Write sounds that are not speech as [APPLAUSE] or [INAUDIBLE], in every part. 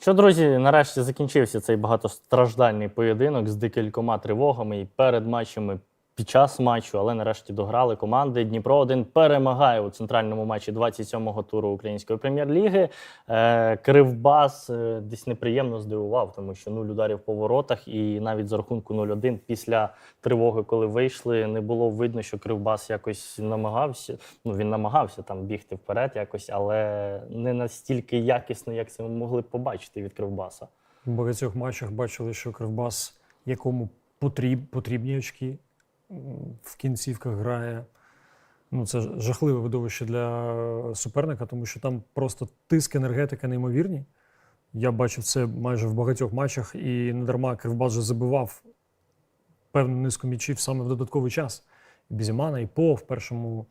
Що, друзі, нарешті закінчився цей багатостраждальний поєдинок з декількома тривогами і перед матчами, під час матчу, але нарешті дограли команди. Дніпро 1 перемагає у центральному матчі 27-го туру Української прем'єр-ліги. Е, Кривбас е, десь неприємно здивував, тому що нуль ударів по воротах, і навіть за рахунку 0-1 після тривоги, коли вийшли, не було видно, що Кривбас якось намагався. Ну він намагався там бігти вперед, якось, але не настільки якісно, як це ми могли побачити від Кривбаса. В багатьох матчах бачили, що Кривбас, якому потріб, потрібні очки, в кінцівках грає. Ну, це жахливе видовище для суперника, тому що там просто тиск енергетика неймовірні. Я бачив це майже в багатьох матчах, і не дарма Кривбас вже забивав певну низку м'ячів саме в додатковий час. І Бізімана, і По в першому,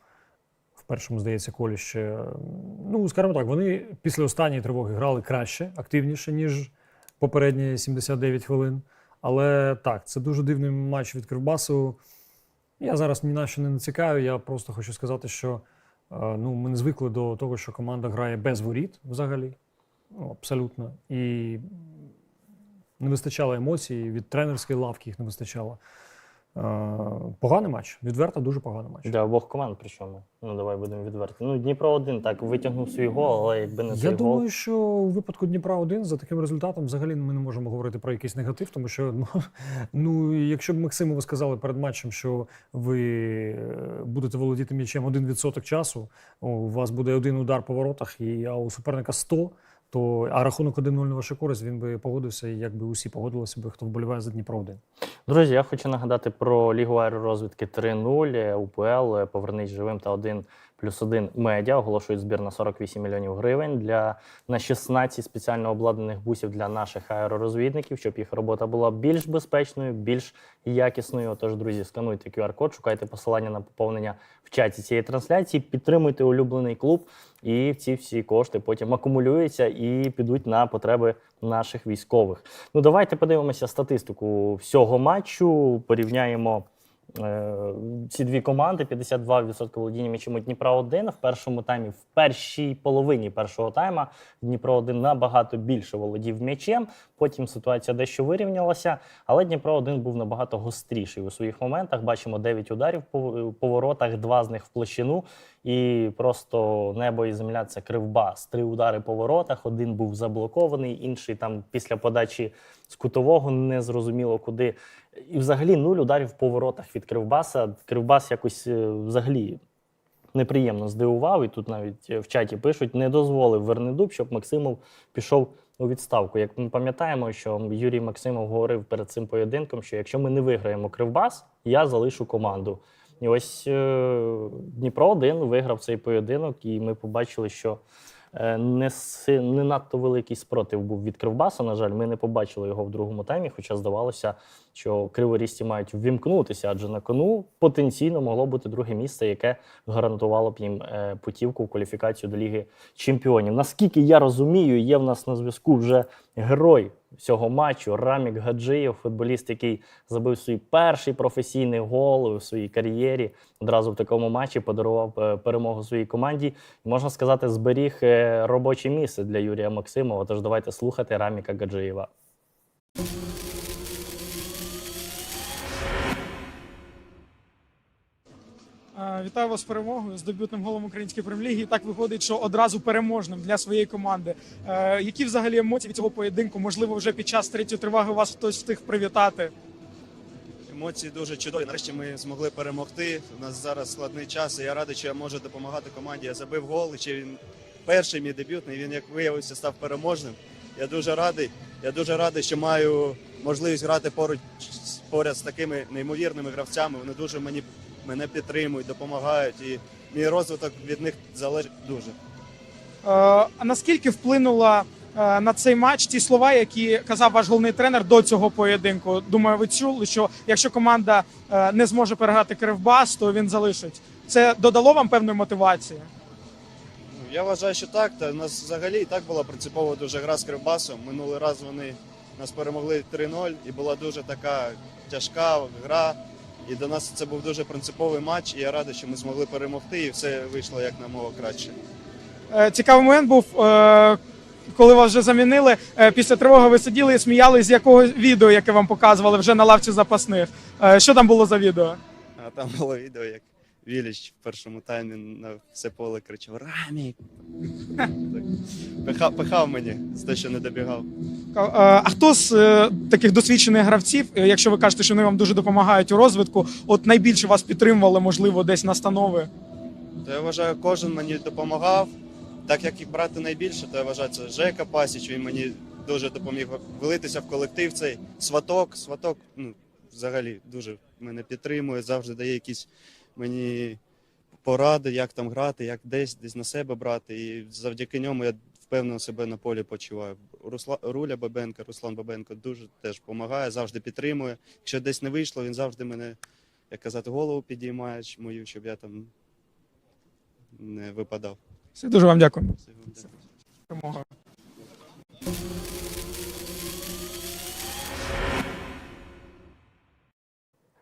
в першому, здається, колі ще. Ну, скажімо так, вони після останньої тривоги грали краще, активніше, ніж попередні 79 хвилин. Але так, це дуже дивний матч від Кривбасу. Я зараз ні на що не націкаю. Я просто хочу сказати, що е, ну, ми не звикли до того, що команда грає без воріт взагалі. Ну, абсолютно. І не вистачало емоцій, від тренерської лавки їх не вистачало. Е, Поганий матч. Відверто дуже поганий матч. Для обох команд, причому. Ну, давай будемо відверті. Ну, Дніпро один так витягнув свій гол, але якби не Я думаю, гол. що у випадку Дніпра 1 за таким результатом взагалі ми не можемо говорити про якийсь негатив, тому що ну, [LAUGHS] ну якщо б Максимову сказали перед матчем, що ви е, будете володіти м'ячем 1% часу, у вас буде один удар по воротах, і а у суперника 100, то а рахунок 1-0 на вашу користь, він би погодився, і якби усі погодилися би, хто вболіває за Дніпро 1. Друзі, я хочу нагадати про Лігу аеророзвідки 3-0, УПЛ, е, Повернись живим та 1 плюс 1 медіа. Оголошують збір на 48 мільйонів гривень для на 16 спеціально обладнаних бусів для наших аеророзвідників, щоб їх робота була більш безпечною, більш якісною. Отож, друзі, скануйте QR-код, шукайте посилання на поповнення в чаті цієї трансляції, підтримуйте улюблений клуб, і ці всі кошти потім акумулюються і підуть на потреби наших військових. Ну, давайте подивимося статистику всього матчу. Порівняємо ці дві команди: 52% володіння м'ячем Дніпра 1 в першому таймі, в першій половині першого тайма Дніпро 1 набагато більше володів м'ячем. Потім ситуація дещо вирівнялася, але Дніпро 1 був набагато гостріший у своїх моментах. Бачимо 9 ударів по воротах, два з них в площину. І просто небо і земля це кривбас. Три удари по воротах. Один був заблокований, інший там після подачі з кутового не зрозуміло куди. І взагалі нуль ударів по воротах від Кривбаса. Кривбас якось е, взагалі неприємно здивував. І тут навіть е, в чаті пишуть, не дозволив Вернедуб, щоб Максимов пішов у відставку. Як ми пам'ятаємо, що Юрій Максимов говорив перед цим поєдинком, що якщо ми не виграємо Кривбас, я залишу команду. І ось е, Дніпро 1 виграв цей поєдинок, і ми побачили, що е, не, не надто великий спротив був від Кривбаса. На жаль, ми не побачили його в другому таймі, хоча здавалося, що криворісті мають ввімкнутися, адже на кону потенційно могло бути друге місце, яке гарантувало б їм е, путівку в кваліфікацію до Ліги Чемпіонів. Наскільки я розумію, є в нас на зв'язку вже герой цього матчу Рамік Гаджиєв, футболіст, який забив свій перший професійний гол у своїй кар'єрі. Одразу в такому матчі подарував е, перемогу своїй команді. Можна сказати, зберіг е, робоче місце для Юрія Максимова. Тож давайте слухати Раміка Гаджиєва. Вітаю вас з перемогою з дебютним голом української прем'єр-ліги. Так виходить, що одразу переможним для своєї команди. Е, Які взагалі емоції від цього поєдинку? Можливо, вже під час третьої тривоги вас хтось встиг привітати. Емоції дуже чудові. Нарешті ми змогли перемогти. У нас зараз складний час. і Я радий, що я можу допомагати команді. Я забив гол, чи він перший мій дебютний. Він, як виявився, став переможним. Я дуже радий. Я дуже радий, що маю можливість грати поруч поряд з такими неймовірними гравцями. Вони дуже мені мене підтримують, допомагають. І мій розвиток від них залежить дуже. Е, А наскільки вплинула е, на цей матч ті слова, які казав ваш головний тренер до цього поєдинку? Думаю, ви чули, що якщо команда е, не зможе переграти Кривбас, то він залишить. Це додало вам певної мотивації? Ну, Я вважаю, що так. Та у нас взагалі і так була принципова дуже гра з Кривбасом. Минулий раз вони нас перемогли 3-0 і була дуже така тяжка гра. І до нас це був дуже принциповий матч. І я радий, що ми змогли перемогти, і все вийшло як намога краще. Е, Цікавий момент був. е, коли вас вже замінили, е, після тривоги ви сиділи і сміялись з якого відео, яке вам показували вже на лавці запасних. Що там було за відео? А там було відео, як Віліч в першому таймі на все поле кричав Рамік. [LAUGHS] Пихав, пихав мені з те, що не добігав. Е, А хто з е, таких досвідчених гравців, е, якщо ви кажете, що вони вам дуже допомагають у розвитку, от найбільше вас підтримували, можливо, десь настанови? То я вважаю, кожен мені допомагав. Так як їх брати найбільше, то я вважаю, це Жека Пасіч, він мені дуже допоміг влитися в колектив цей сваток. Сваток, ну, взагалі, дуже мене підтримує, завжди дає якісь мені поради, як там грати, як десь, десь на себе брати. І завдяки ньому я впевнено себе на полі почуваю. Русла, Руля Бабенко, Руслан Бабенко дуже теж допомагає, завжди підтримує. Якщо десь не вийшло, він завжди мене, як казати, голову підіймає мою, щоб я там не випадав. Все, дуже вам дякую. Все, вам дякую. Перемога.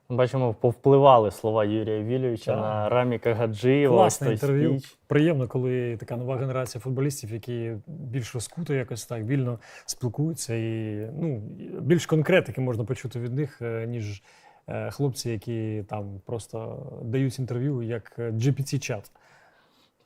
Бачимо, повпливали слова Юрія Вільовича Так. на Раміка Гаджиєва. ось Класне той інтерв'ю. спіч. Приємно, коли така нова генерація футболістів, які більш розкуто якось так вільно спілкуються, і ну більш конкретики можна почути від них, е, ніж е, хлопці, які там просто дають інтерв'ю як GPT-чат.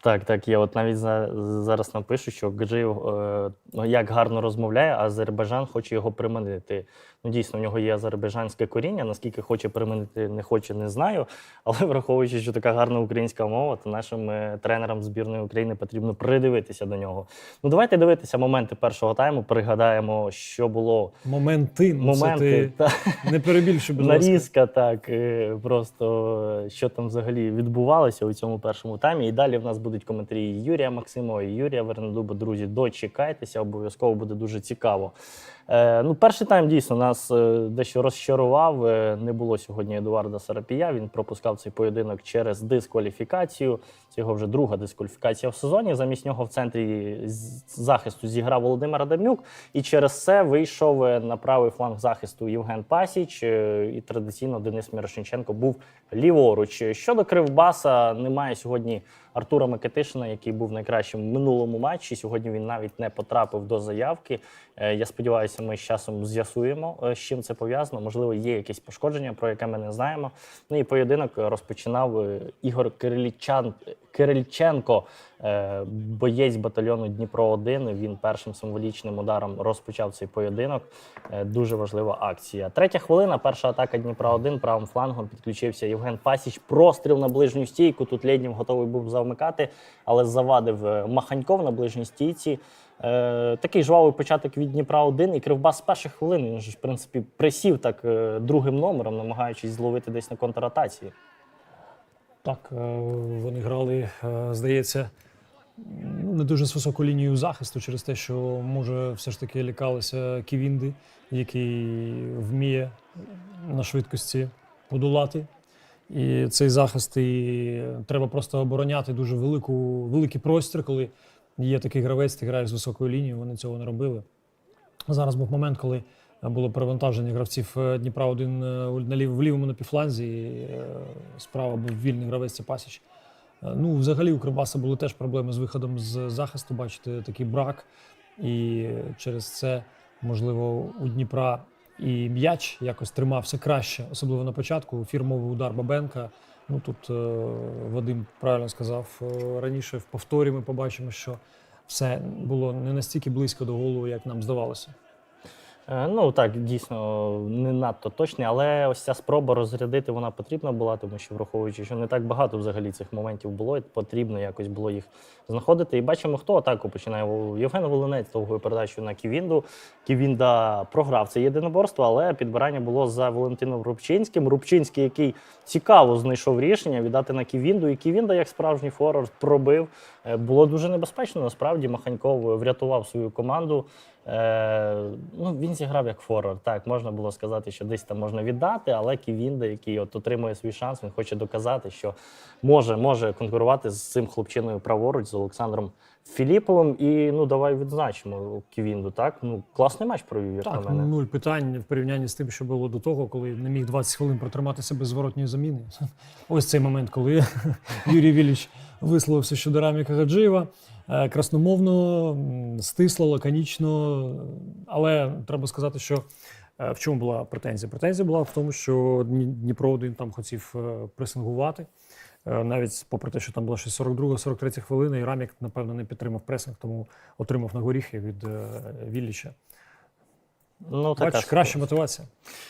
Так, так, я от навіть за, зараз напишу, що Гаджиєв е, ну, як гарно розмовляє, а Азербайджан хоче його приманити. Ну, дійсно, в нього є азербайджанське коріння. Наскільки хоче приманити, не хоче, не знаю. Але [LAUGHS] враховуючи, що така гарна українська мова, то нашим е, тренерам збірної України потрібно придивитися до нього. Ну, давайте дивитися моменти першого тайму. Пригадаємо, що було Моменти, ну, моменти. це та- не перебільшуй, будь ласка. Нарізка, так, е, просто е, що там взагалі відбувалося у цьому першому таймі. І далі в нас будуть коментарі Юрія Максимова, і Юрія Вернедуба. Друзі, дочекайтеся, обов'язково буде дуже цікаво. Е, ну, перший тайм дійсно нас е, дещо розчарував. Е, не було сьогодні Едуарда Сарапія. Він пропускав цей поєдинок через дискваліфікацію. Це його вже друга дискваліфікація в сезоні. Замість нього в центрі захисту зіграв Володимир Адамюк, і через це вийшов на правий фланг захисту Євген Пасіч. І традиційно Денис Мірошниченко був ліворуч. Щодо Кривбаса, немає сьогодні Артура Микитишина, який був найкращим в минулому матчі. Сьогодні він навіть не потрапив до заявки. Е, Я сподіваюся, ми з часом з'ясуємо, е, з чим це пов'язано. Можливо, є якесь пошкодження, про яке ми не знаємо. Ну і поєдинок розпочинав е, Ігор Кирилічан, Кирильченко, боєць батальйону Дніпро 1 Він першим символічним ударом розпочав цей поєдинок. Дуже важлива акція. Третя хвилина. Перша атака Дніпра 1 правим флангом підключився Євген Пасіч. Простріл на ближню стійку. Тут Лєднів готовий був завмикати, але завадив е, Маханьков на ближній стійці. Е, такий жвавий початок від Дніпра 1 і Кривбас з перших хвилин. Він ж, в принципі, присів так е, другим номером, намагаючись зловити десь на контратаці. Так, е, вони грали, здається, не дуже з високою лінією захисту через те, що може все ж таки лякалися Ківінди, який вміє на швидкості подолати. І цей захист і треба просто обороняти дуже велику, великий простір, коли є такий гравець, ти граєш з високою лінією, вони цього не робили. Зараз був момент, коли було перевантаження гравців е, Дніпра один е, на в лівому напівфланзі. і, е, Справа був вільний гравець це Пасіч. Ну, взагалі у Кривбаса були теж проблеми з виходом з захисту. Бачите, такий брак. І через це, можливо, у Дніпра і м'яч якось тримався краще, особливо на початку. Фірмовий удар Бабенка. Ну тут е, Вадим правильно сказав е, раніше. В повторі ми побачимо, що все було не настільки близько до голу, як нам здавалося. Е, Ну так, дійсно не надто точний, але ось ця спроба розрядити вона потрібна була, тому що враховуючи, що не так багато взагалі цих моментів було, і потрібно якось було їх знаходити. І бачимо, хто атаку починає. Євген Волинець довгою передачею на Ківінду. Ківінда програв це єдиноборство, але підбирання було за Валентином Рубчинським. Рубчинський, який цікаво знайшов рішення віддати на Ківінду, і Ківінда, як справжній форвард, пробив. Е, Було дуже небезпечно. Насправді Маханьков врятував свою команду. Е, ну, він зіграв як форвард. Так, можна було сказати, що десь там можна віддати, але Ківінда, який от отримує свій шанс, він хоче доказати, що може, може конкурувати з цим хлопчиною праворуч з Олександром Філіповим. І ну давай відзначимо Ківінду. Так, ну класний матч провів, як на мене. нуль питань в порівнянні з тим, що було до того, коли не міг 20 хвилин протриматися без зворотньої заміни. [LAUGHS] Ось цей момент, коли [LAUGHS] Юрій Віліч висловився щодо Раміка Гаджиєва. Е, Красномовно, стисло, лаконічно. Але треба сказати, що е, в чому була претензія? Претензія була в тому, що Дніпро один там хотів е, пресингувати. Навіть попри те, що там була ще 42-43 хвилина, і Рамік, напевно, не підтримав пресинг, тому отримав на горіхи від Вілліча. Ну, така Бачиш, краща мотивація.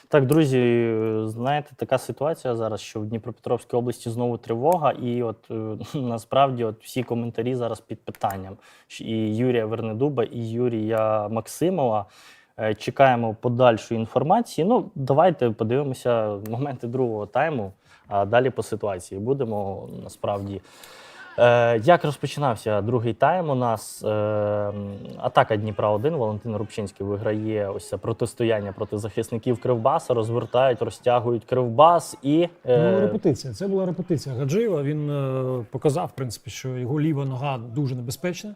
Так, друзі, знаєте, така ситуація зараз, що в Дніпропетровській області знову тривога, і от е, [LAUGHS] насправді от всі коментарі зараз під питанням. І Юрія Вернедуба, і Юрія Максимова. Е, Чекаємо подальшої інформації. Ну, давайте подивимося моменти другого тайму, а далі по ситуації будемо насправді. Е, як розпочинався другий тайм? У нас е, атака Дніпра 1 Валентин Рубчинський виграє ось це протистояння проти захисників Кривбаса, розвертають, розтягують Кривбас і Ну, репетиція. Це була репетиція Гаджиєва. Він показав, в принципі, що його ліва нога дуже небезпечна.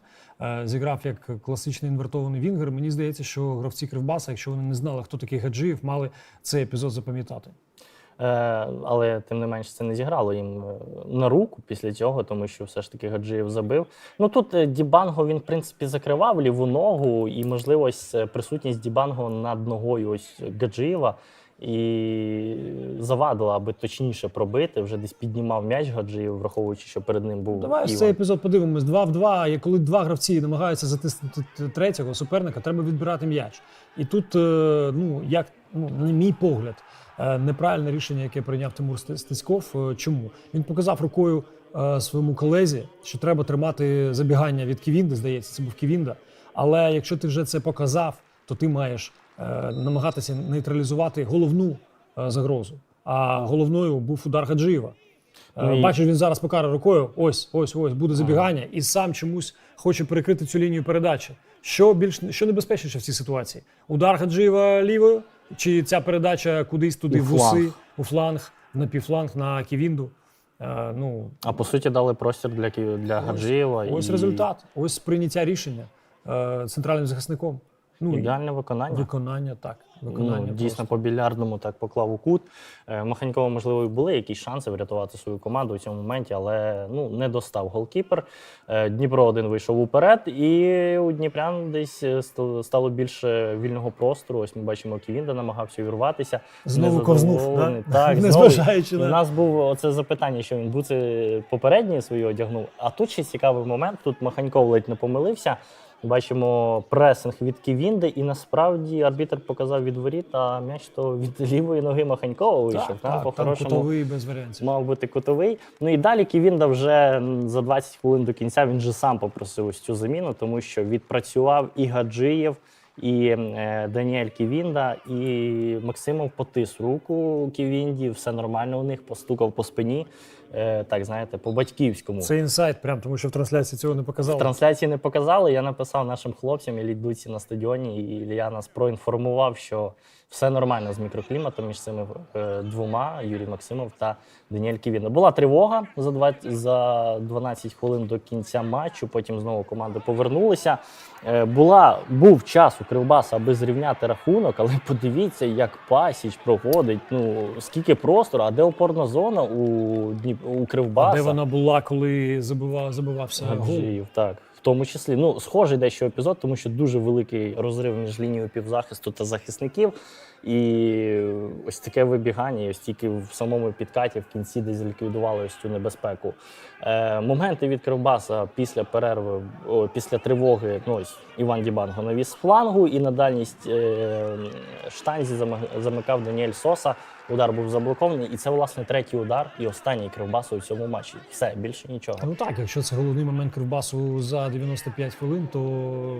Зіграв як класичний інвертований вінгер. Мені здається, що гравці Кривбаса, якщо вони не знали, хто такий Гаджиєв, мали цей епізод запам'ятати. Е, але тим не менш це не зіграло їм е, на руку після цього, тому що все ж таки Гаджиєв забив. Ну тут е, Дібанго він в принципі закривав ліву ногу, і можливо ось присутність Дібанго над ногою ось Гаджиєва. І завадила, аби точніше пробити. Вже десь піднімав м'яч Гаджиєв, враховуючи, що перед ним був Давай Іван. цей епізод подивимось. Два в два. І коли два гравці намагаються затиснути третього суперника, треба відбирати м'яч. І тут, ну як ну, на мій погляд, неправильне рішення, яке прийняв Тимур Стецьков. Е, Чому він показав рукою е, своєму колезі, що треба тримати забігання від Ківінди. Здається, це був Ківінда. Але якщо ти вже це показав, то ти маєш е, намагатися нейтралізувати головну е, загрозу. А головною був удар Гаджиєва. Е, Ну Бачиш, він зараз покаже рукою. Ось, ось, ось буде забігання, і сам чомусь хоче перекрити цю лінію передачі. Що більш що небезпечніше в цій ситуації? Удар Хаджиєва лівою, чи ця передача кудись туди У в уси, фланг. у фланг, на півфланг, на Ківінду. Е, ну, А по суті дали простір для, Кі- для Гаджиєва. ось і результат, ось прийняття рішення е, центральним захисником. Ну, Ідеальне виконання. виконання так. Виконання Ну, дійсно просто. по більярдному так поклав у кут. Е, Маханькова, можливо, і були якісь шанси врятувати свою команду у цьому моменті, але ну не достав голкіпер. Е, Дніпро один вийшов уперед, і у Дніпрян десь е, стало більше вільного простору. Ось ми бачимо, Ківінда намагався увірватися. Знову ковзнув, да? Так, знову. [LAUGHS] І на- У нас був оце запитання, що він буци попередні свої одягнув. А тут ще цікавий момент. Тут Маханьков ледь не помилився. Бачимо пресинг від Ківінди, і насправді арбітр показав від воріт, а м'яч то від [LAUGHS] лівої ноги Маханькова вийшов. так, так, там кутовий без варіантів. мав бути кутовий. Ну і далі Ківінда вже за 20 хвилин до кінця він же сам попросив ось цю заміну, тому що відпрацював і Гаджиєв, і е, Даніель Ківінда, і Максимов потис руку Ківінді. Все нормально у них, постукав по спині. Е, так, знаєте, по-батьківському. Це інсайт, прям тому що в трансляції цього не В трансляції не показали. Я написав нашим хлопцям Іллі Дуці на стадіоні, і Ілля нас проінформував, що все нормально з мікрокліматом між цими е, двома Юрій Максимов та Даніель Ківіна. Була тривога за 20, за 12 хвилин до кінця матчу. Потім знову команди повернулися. Е, була був час у Кривбаса, аби зрівняти рахунок, але подивіться, як Пасіч проходить. Ну скільки простору, а де опорна зона у Дніп... у Кривбаса? Де вона була, коли забивав, забивався гол? Так. В тому числі, ну, схожий дещо епізод, тому що дуже великий розрив між лінією півзахисту та захисників. І ось таке вибігання, ось тільки в самому підкаті в кінці десь ліквідували ось цю небезпеку. Е, моменти від Кривбаса після перерви, о, після тривоги, ну ось Іван Дібанго навіз флангу, і на дальність е, штанзі зами- замикав Даніель Соса. Удар був заблокований, і це, власне, третій удар і останній Кривбасу у цьому матчі. Все, більше нічого. Ну так, якщо це головний момент Кривбасу за 95 хвилин, то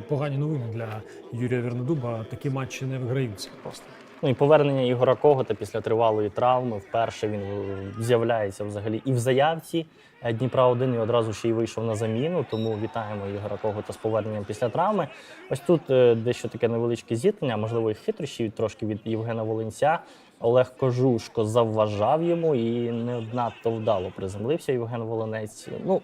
погані новини для Юрія Вернедуба. Такі матчі не виграються просто. Ну і повернення Ігора Когота після тривалої травми. Вперше він е, з'являється взагалі і в заявці е, Дніпра 1 і одразу ще й вийшов на заміну. Тому вітаємо Ігора Когота з поверненням після травми. Ось тут е, дещо таке невеличке зіткнення, можливо, і хитрощі трошки від Євгена Волинця. Олег Кожушко завважав йому і не надто вдало приземлився Євген Волинець. Ну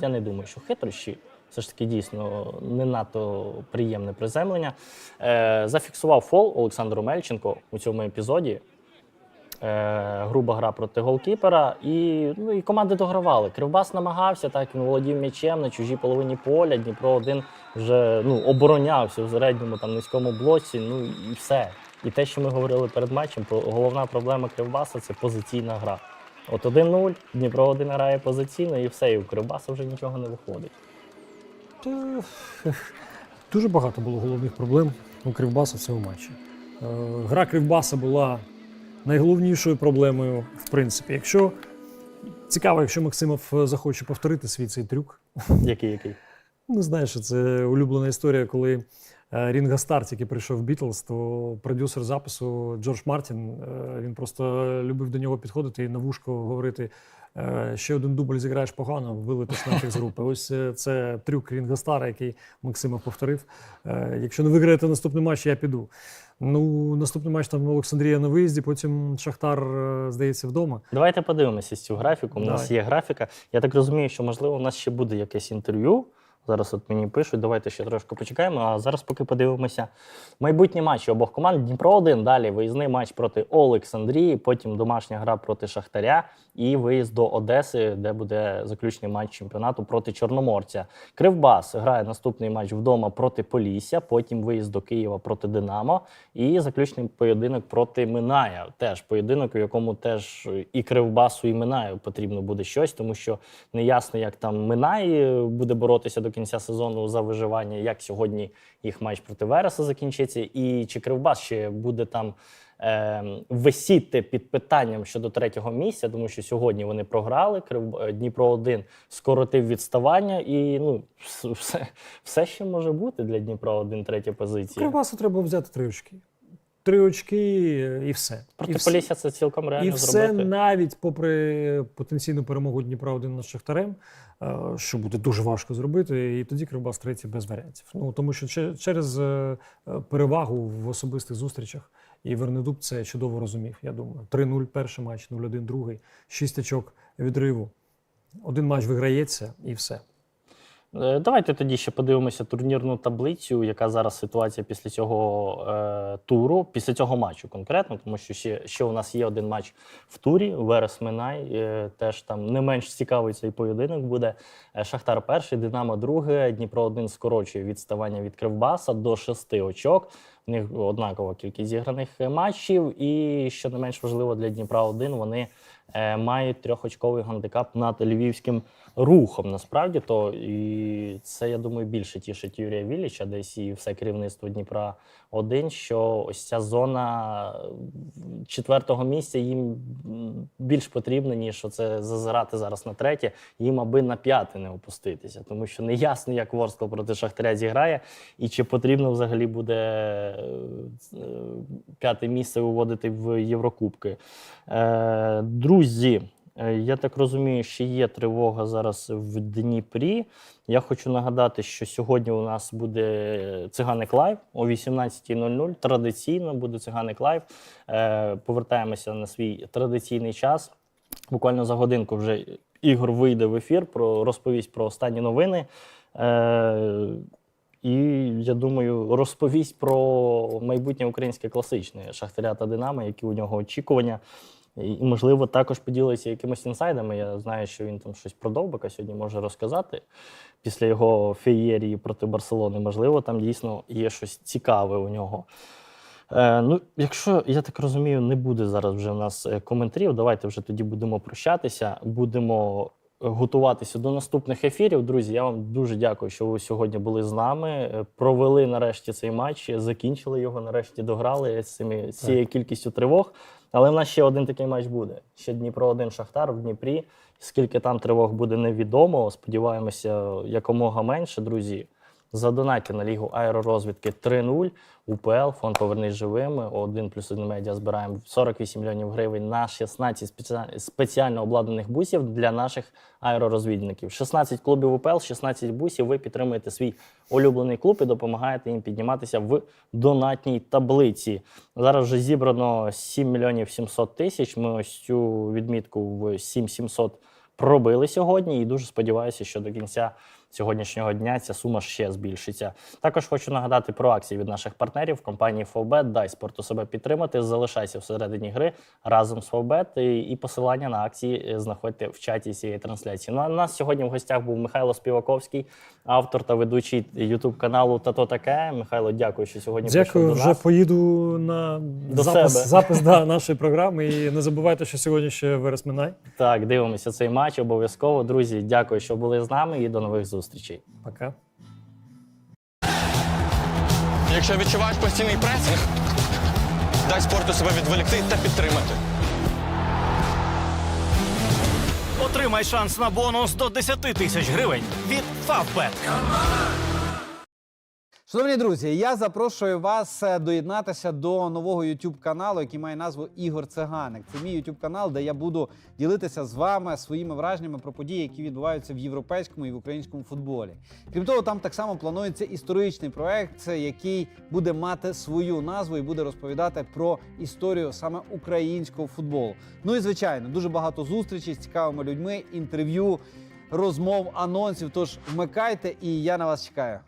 я не думаю, що хитрощі. Все ж таки дійсно не надто приємне приземлення. Е, зафіксував фол Олександру Мельченко у цьому епізоді. Е, груба гра проти голкіпера, і, ну, і команди догравали. Кривбас намагався, так він володів м'ячем на чужій половині поля. Дніпро один вже ну, оборонявся в середньому там низькому блоці. Ну і все. І те, що ми говорили перед матчем, головна проблема Кривбаса це позиційна гра. От 1-0, Дніпро один грає позиційно, і все, і у Кривбаса вже нічого не виходить. Та, дуже багато було головних проблем у Кривбаса в цьому матчі. Е, Гра Кривбаса була найголовнішою проблемою, в принципі. Якщо цікаво, якщо Максимов е, захоче повторити свій цей трюк, [LAUGHS] Який який? Ну, знаєш, це улюблена історія, коли е, Рінга Стар тільки прийшов в Бітлз, то продюсер запису Джордж Мартін він просто любив до нього підходити і на вушко говорити. Е, Ще один дубль зіграєш погано, вилетиш нафіг з групи. Ось е, це трюк Рінга Стара, який Максима повторив. Е, Якщо не виграєте наступний матч, я піду. Ну, наступний матч там Олександрія на виїзді, потім Шахтар, здається, вдома. Давайте подивимося цю графіку. У нас є графіка. Я так розумію, що можливо у нас ще буде якесь інтерв'ю. Зараз от мені пишуть, давайте ще трошки почекаємо. А зараз поки подивимося майбутні матчі обох команд. Дніпро 1 далі виїзний матч проти Олександрії, потім домашня гра проти Шахтаря і виїзд до Одеси, де буде заключний матч чемпіонату проти Чорноморця. Кривбас грає наступний матч вдома проти Полісся, потім виїзд до Києва проти Динамо і заключний поєдинок проти Миная. Теж поєдинок, у якому теж і Кривбасу, і Минаю потрібно буде щось, тому що не ясно, як там Минай буде боротися до кінця сезону за виживання, як сьогодні їх матч проти Вереса закінчиться, і чи Кривбас ще буде там. е, Висіти під питанням щодо третього місця, тому що сьогодні вони програли. Крив... е, Дніпро 1 скоротив відставання, і ну все, все ще може бути для Дніпра 1 третя позиція. Кривбасу треба взяти три очки. Три очки і все. Проти і. Полісся це цілком реально І все зробити. навіть попри потенційну перемогу Дніпра 1 над Шахтарем, е, що буде дуже важко зробити, і тоді Кривбас третій без варіантів. Ну тому що че- через е, перевагу в особистих зустрічах і Вернедуб це чудово розумів. Я думаю, 3-0 перший матч, 0-1 другий, 6 очок відриву. Один матч виграється і все. Е, Давайте тоді ще подивимося турнірну таблицю, яка зараз ситуація після цього е, туру, після цього матчу конкретно, тому що ще, ще у нас є один матч в турі. Верес Минай. Е, теж там не менш цікавий цей поєдинок буде. Е, Шахтар перший, Динамо друге, Дніпро один скорочує відставання від Кривбаса до шести очок. В них однакова кількість зіграних матчів. І що не менш важливо для Дніпра 1 вони мають трьохочковий гандикап над львівським рухом. Насправді то і це я думаю більше тішить Юрія Віліча, десь і все керівництво Дніпра 1 що ось ця зона четвертого місця їм більш потрібна, ніж це зазирати зараз на третє, їм аби на п'яте не опуститися, тому що не ясно, як Ворскла проти Шахтаря зіграє, і чи потрібно взагалі буде е, е, п'яте місце виводити в Єврокубки. Е, Друзі, я так розумію, що є тривога зараз в Дніпрі. Я хочу нагадати, що сьогодні у нас буде циганик лайв о 18.00. Традиційно буде циганик лайв. Е, Повертаємося на свій традиційний час. Буквально за годинку вже Ігор вийде в ефір, про розповість про останні новини. Е, і я думаю, розповість про майбутнє українське класичне Шахтаря та Динамо, які у нього очікування. І, можливо, також поділиться якимось інсайдами. Я знаю, що він там щось про Довбика сьогодні може розказати після його феєрії проти Барселони. Можливо, там дійсно є щось цікаве у нього. Е, ну, якщо я так розумію, не буде зараз вже в нас е, коментарів. Давайте вже тоді будемо прощатися. Будемо готуватися до наступних ефірів. Друзі, я вам дуже дякую, що ви сьогодні були з нами. е, Провели нарешті цей матч, закінчили його, нарешті дограли з цією кількістю тривог. Але в нас ще один такий матч буде. Ще Дніпро 1 Шахтар в Дніпрі. Скільки там тривог буде, невідомо. Сподіваємося, якомога менше, друзі. Задонайте на лігу аеророзвідки 3-0. УПЛ, фонд Повернись живим. 1 плюс 1 медіа збираємо 48 мільйонів гривень на 16 спеціа- спеціально обладнаних бусів для наших аеророзвідників. 16 клубів УПЛ, 16 бусів. Ви підтримуєте свій улюблений клуб і допомагаєте їм підніматися в донатній таблиці. Зараз вже зібрано 7 мільйонів 700 тисяч. Ми ось цю відмітку в 7700 пробили сьогодні і дуже сподіваюся, що до кінця сьогоднішнього дня ця сума ще збільшиться. Також хочу нагадати про акції від наших партнерів компанії Фовбет. Дай спорту себе підтримати. Залишайся всередині гри разом з Фовбет. І, і посилання на акції е, знаходьте в чаті цієї трансляції. Ну а у нас сьогодні в гостях був Михайло Співаковський, автор та ведучий Ютуб каналу Тато таке. Михайло, дякую, що сьогодні Дякую, прийшов до вже нас. поїду на До запис, себе. запис да, [LAUGHS] нашої програми. І не забувайте, що сьогодні ще Верес Минай. Так, дивимося цей матч обов'язково. Друзі, дякую, що були з нами, і до нових зустрічей. Пока. Якщо відчуваєш постійний пресинг, дай спорту себе відволікти та підтримати. Отримай шанс на бонус до 10 тисяч гривень від Favbet. Шановні друзі, я запрошую вас е, доєднатися до нового youtube каналу, який має назву Ігор Циганик. Це мій youtube канал, де я буду ділитися з вами своїми враженнями про події, які відбуваються в європейському і в українському футболі. Крім того, там так само планується історичний проект, який буде мати свою назву і буде розповідати про історію саме українського футболу. Ну і звичайно, дуже багато зустрічей з цікавими людьми, інтерв'ю, розмов, анонсів. Тож вмикайте, і я на вас чекаю.